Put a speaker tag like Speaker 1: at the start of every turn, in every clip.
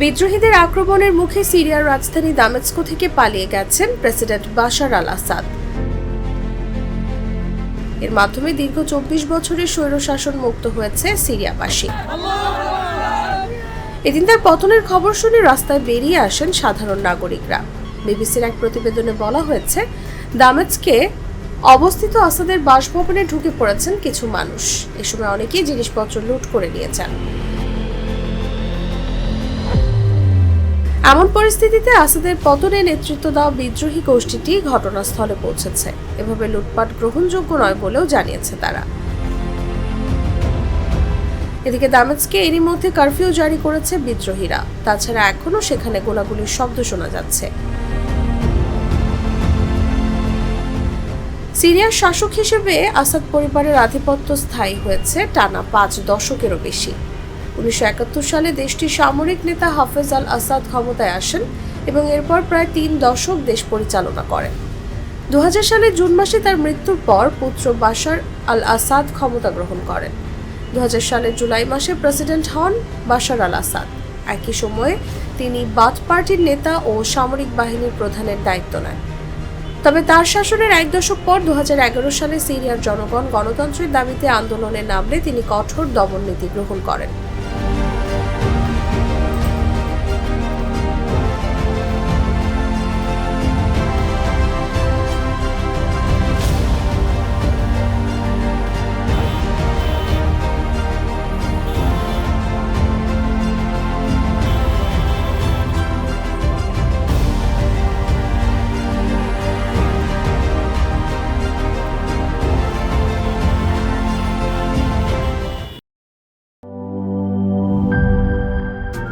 Speaker 1: বিদ্রোহীদের আক্রমণের মুখে সিরিয়ার রাজধানী দামেস্কো থেকে পালিয়ে গেছেন প্রেসিডেন্ট বাশার আল আসাদ এর মাধ্যমে দীর্ঘ চব্বিশ বছরের স্বৈরশাসন মুক্ত হয়েছে সিরিয়াবাসী। এদিন তার পতনের খবর শুনে রাস্তায় বেরিয়ে আসেন সাধারণ নাগরিকরা। বিবিসির এক প্রতিবেদনে বলা হয়েছে, দামেস্কে অবস্থিত আসাদের বাসভবনে ঢুকে পড়েছেন কিছু মানুষ। এ সময় অনেকেই জিনিসপত্র লুট করে নিয়েছেন এমন পরিস্থিতিতে আসাদের পতনে নেতৃত্ব দেওয়া বিদ্রোহী গোষ্ঠীটি ঘটনাস্থলে পৌঁছেছে। এভাবে লুটপাট গ্রহণযোগ্য নয় বলেও জানিয়েছে তারা। এদিকে দামেস্কে এরই মধ্যে কারফিউ জারি করেছে বিদ্রোহীরা। তাছাড়া এখনও সেখানে গোলাগুলির শব্দ শোনা যাচ্ছে। সিরিয়ার শাসক হিসেবে আসাদ পরিবারের আধিপত্য স্থায়ী হয়েছে টানা পাঁচ দশকেরও বেশি। উনিশশো একাত্তর সালে দেশটির সামরিক নেতা হাফেজ আল আসাদ ক্ষমতায় আসেন এবং এরপর প্রায় তিন দশক দেশ পরিচালনা করেন। দু হাজার সালের জুন মাসে তার মৃত্যুর পর পুত্র বাশার আল আসাদ ক্ষমতা গ্রহণ করেন। দু সালের জুলাই মাসে প্রেসিডেন্ট হন বাশার আল আসাদ। একই সময়ে তিনি বাথ পার্টির নেতা ও সামরিক বাহিনীর প্রধানের দায়িত্ব নেন। তবে তার শাসনের এক দশক পর দু হাজার এগারো সালে সিরিয়ার জনগণ গণতন্ত্রের দাবিতে আন্দোলনে নামলে তিনি কঠোর দমন নীতি গ্রহণ করেন। Bye.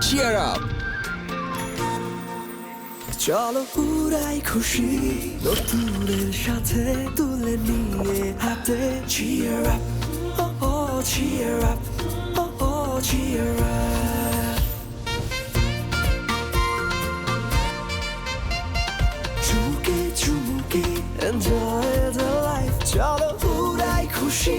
Speaker 2: Cheer up!
Speaker 3: চলো পুরাই খুশি নতুনের সাথে তুলে নিয়ে হাতে oh oh cheer up oh oh cheer up চুমুকে চুমুকে enjoy the life চলো পুরাই খুশি